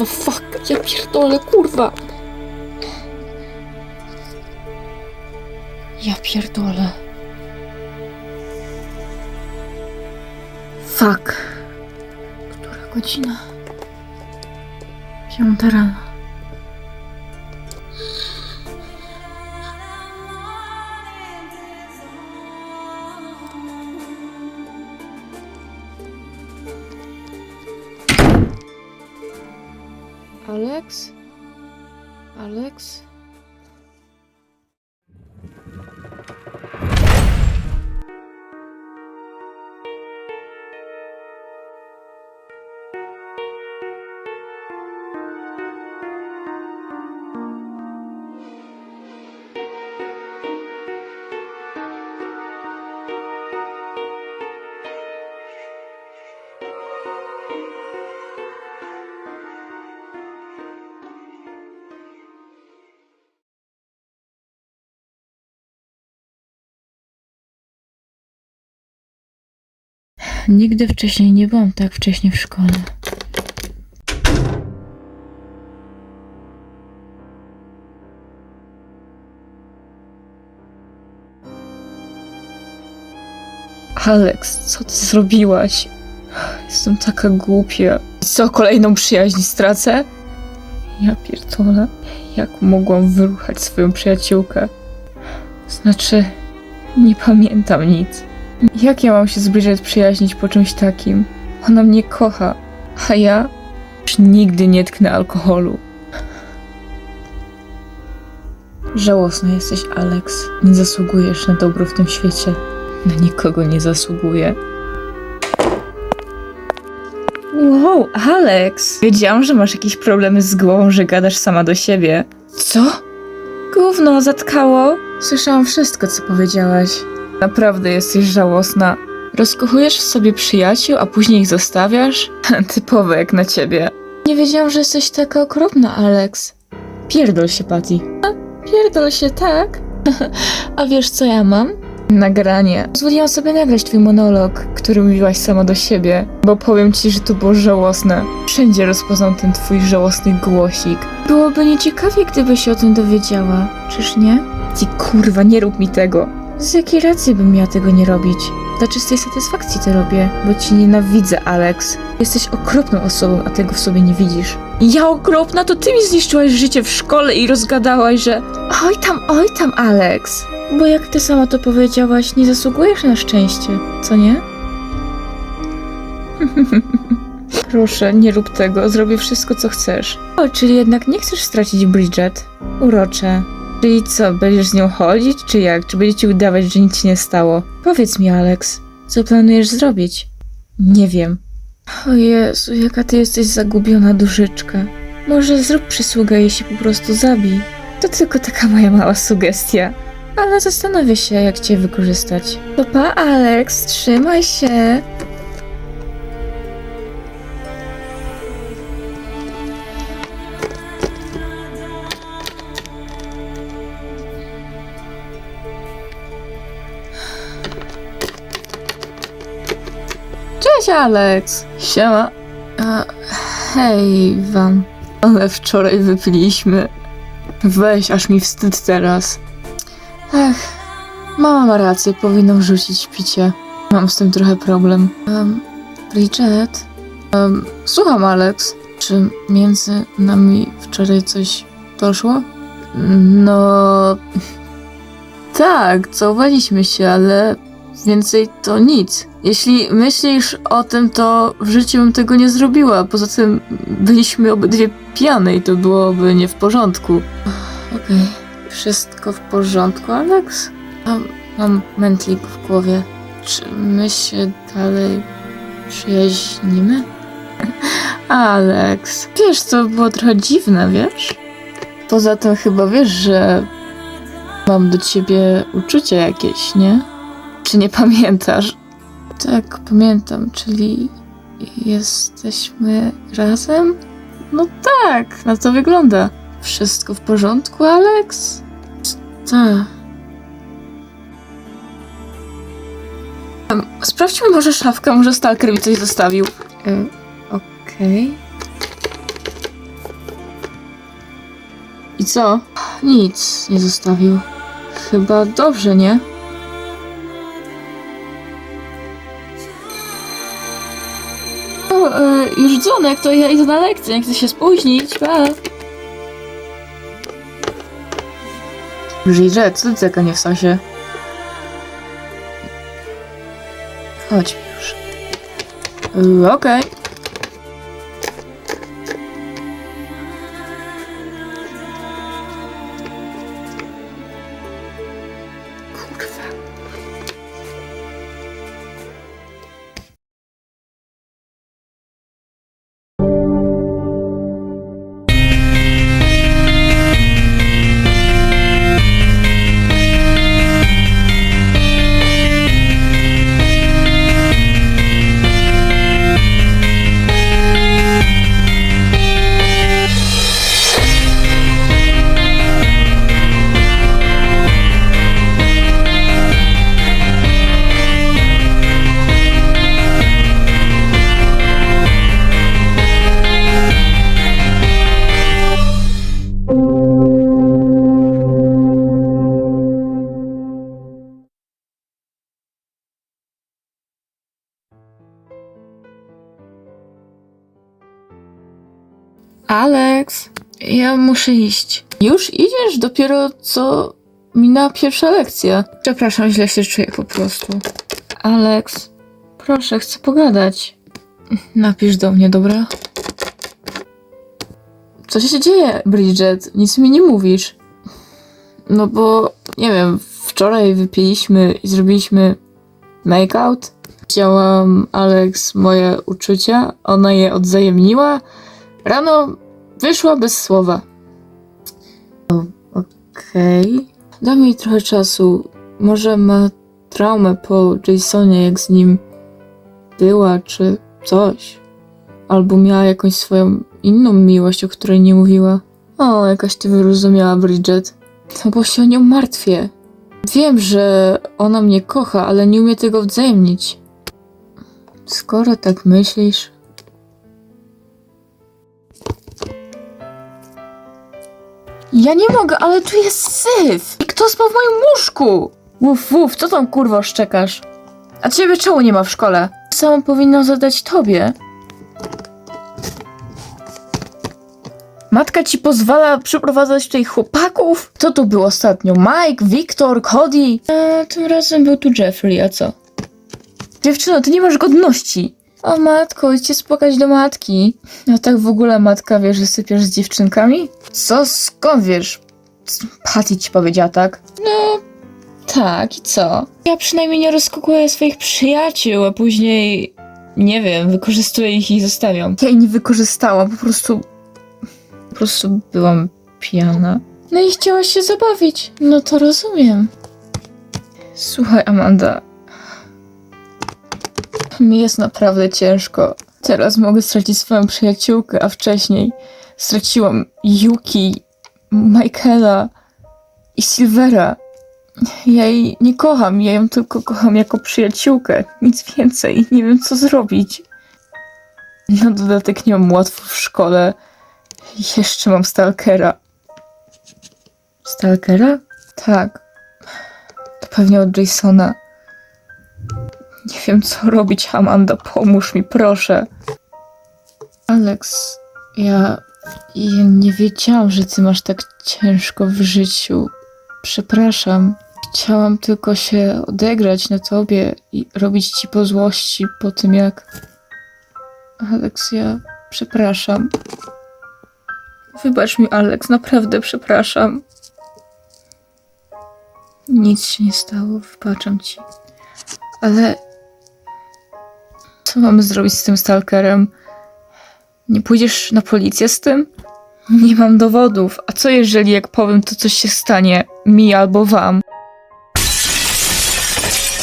kurwa, fuck, ja pierdolę, kurwa. Ja pierdolę. Fuck. Która godzina? Piąta rano. Alex? Alex? Nigdy wcześniej nie byłam tak wcześnie w szkole. Alex, co ty zrobiłaś? Jestem taka głupia. Co, kolejną przyjaźń stracę? Ja pierdolę. Jak mogłam wyruchać swoją przyjaciółkę? Znaczy, nie pamiętam nic. Jak ja mam się z Bridget przyjaźnić po czymś takim? Ona mnie kocha, a ja już nigdy nie tknę alkoholu. Żałosna jesteś, Alex. Nie zasługujesz na dobro w tym świecie. Na nikogo nie zasługuję. Wow, Alex! Wiedziałam, że masz jakieś problemy z głową, że gadasz sama do siebie. Co? Gówno zatkało? Słyszałam wszystko, co powiedziałaś. Naprawdę jesteś żałosna. Rozkochujesz w sobie przyjaciół, a później ich zostawiasz? Typowe jak na ciebie. Nie wiedziałam, że jesteś taka okropna, Alex. Pierdol się, Patty. Pierdol się, tak? a wiesz, co ja mam? Nagranie. Pozwoliłam sobie nagrać twój monolog, który mówiłaś sama do siebie, bo powiem ci, że to było żałosne. Wszędzie rozpoznam ten twój żałosny głosik. Byłoby nieciekawie, gdyby się o tym dowiedziała, czyż nie? Ty kurwa, nie rób mi tego. Z jakiej racji bym miała tego nie robić? Dla czystej satysfakcji to robię, bo ci nienawidzę, Alex. Jesteś okropną osobą, a tego w sobie nie widzisz. Ja okropna? To ty mi zniszczyłaś życie w szkole i rozgadałaś, że... Oj tam, oj tam, Alex. Bo jak ty sama to powiedziałaś, nie zasługujesz na szczęście, co nie? Proszę, nie rób tego, zrobię wszystko, co chcesz. O, czyli jednak nie chcesz stracić Bridget? Urocze. Czyli co, będziesz z nią chodzić, czy jak? Czy będziecie udawać, że nic się nie stało? Powiedz mi, Alex, co planujesz zrobić? Nie wiem. O Jezu, jaka ty jesteś zagubiona duszyczka. Może zrób przysługę i się po prostu zabij. To tylko taka moja mała sugestia. Ale zastanowię się, jak cię wykorzystać. To pa, Alex, trzymaj się. Cześć, Alex. Siema. Hej, wam. Ale wczoraj wypiliśmy. Weź, aż mi wstyd teraz. Ech, mama ma rację, powinno wrzucić picie. Mam z tym trochę problem. Um, Bridget? Um, słucham, Alex. Czy między nami wczoraj coś doszło? No... Tak, całowaliśmy się, ale więcej to nic. Jeśli myślisz o tym, to w życiu bym tego nie zrobiła. Poza tym byliśmy obydwie pijane i to byłoby nie w porządku. Okej. Wszystko w porządku, Alex? Mam, mam mętlik w głowie. Czy my się dalej przyjaźnimy? Alex, wiesz, to było trochę dziwne, wiesz? Poza tym chyba wiesz, że mam do ciebie uczucia jakieś, nie? Czy nie pamiętasz? Tak, pamiętam, czyli jesteśmy razem? No tak, na to wygląda. Wszystko w porządku, Alex? Tak. Sprawdźmy może szafkę, może Stalker mi coś zostawił. E, Okej. I co? Nic nie zostawił. Chyba dobrze, nie? Już dzwonek, to ja idę na lekcję, nie chcę się spóźnić, pa. Bridget, co ty taka nie w sensie? Chodź już. Yy, Okej. Kurwa. Alex, ja muszę iść. Już idziesz? Dopiero co minęła pierwsza lekcja. Przepraszam, źle się czuję po prostu. Alex, proszę, chcę pogadać. Napisz do mnie, dobra? Co się dzieje, Bridget? Nic mi nie mówisz. No bo, nie wiem, wczoraj wypiliśmy i zrobiliśmy make-out. Widziałam Alex moje uczucia, ona je odzajemniła. Rano wyszła bez słowa. Okej. Daj mi trochę czasu. Może ma traumę po Jasonie, jak z nim była, czy coś. Albo miała jakąś swoją inną miłość, o której nie mówiła. O, jakaś ty wyrozumiała, Bridget. No bo się o nią martwię. Wiem, że ona mnie kocha, ale nie umie tego wzajemnić. Skoro tak myślisz, Ja nie mogę, ale tu jest syf! I kto spał w moim łóżku? Wuf, wuf, co tam kurwo szczekasz? A ciebie czemu nie ma w szkole? Samo powinnam zadać tobie. Matka ci pozwala przyprowadzać tutaj chłopaków? Kto tu był ostatnio? Mike, Wiktor, Cody? A tym razem był tu Jeffrey, a co? Dziewczyno, ty nie masz godności. O matko, idźcie spłakać do matki. A tak w ogóle matka wie, że sypiesz z dziewczynkami? Co? Skąd wiesz? Patty ci powiedziała tak? No, tak i co? Ja przynajmniej nie rozkokuję swoich przyjaciół, a później, nie wiem, wykorzystuję ich i zostawiam. Ja jej nie wykorzystałam, po prostu... Po prostu byłam pijana. No i chciałaś się zabawić. No to rozumiem. Słuchaj, Amanda. Mi jest naprawdę ciężko. Teraz mogę stracić swoją przyjaciółkę, a wcześniej straciłam Yuki, Michaela i Silvera. Ja jej nie kocham, ja ją tylko kocham jako przyjaciółkę. Nic więcej, nie wiem co zrobić. Na dodatek nie mam łatwo w szkole. Jeszcze mam Stalkera. Stalkera? Tak. To pewnie od Jasona. Nie wiem co robić, Amanda, pomóż mi, proszę. Alex, ja, ja nie wiedziałam, że ty masz tak ciężko w życiu. Przepraszam. Chciałam tylko się odegrać na tobie i robić ci po złości po tym jak. Alex, ja przepraszam. Wybacz mi, Alex, naprawdę przepraszam. Nic się nie stało, wybaczam ci. Ale. Co mamy zrobić z tym stalkerem? Nie pójdziesz na policję z tym? Nie mam dowodów. A co jeżeli, jak powiem, to coś się stanie mi albo wam?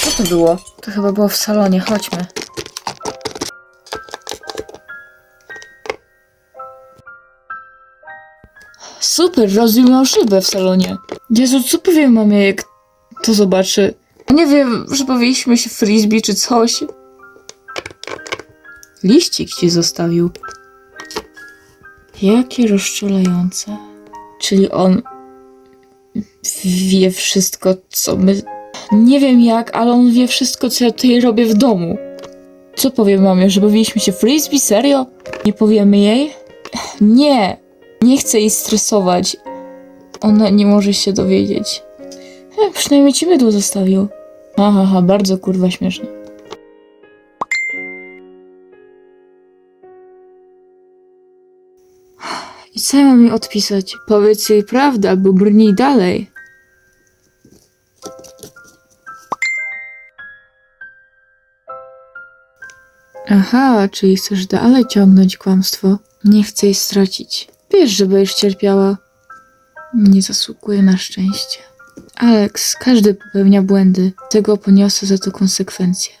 Co to było? To chyba było w salonie, chodźmy. Super, rozbił miał szybę w salonie. Jezu, co powie mamie, jak to zobaczy? Nie wiem, że bawiliśmy się w frisbee czy coś. Liścik ci zostawił. Jakie rozczulające. Czyli on wie wszystko, co my. Nie wiem jak, ale on wie wszystko, co ja tutaj robię w domu. Co powiem mamie, że bawiliśmy się frisbee? Serio? Nie powiemy jej? Nie, nie chcę jej stresować. Ona nie może się dowiedzieć. E, przynajmniej ci mydło zostawił. Aha, ha, bardzo kurwa śmieszne. I co ja mam jej odpisać? Powiedz jej prawdę, albo brnij dalej. Aha, czyli chcesz dalej ciągnąć kłamstwo? Nie chcę jej stracić. Wiesz, że będziesz cierpiała. Nie zasługuje na szczęście. Alex, każdy popełnia błędy. Tego poniosę za to konsekwencje.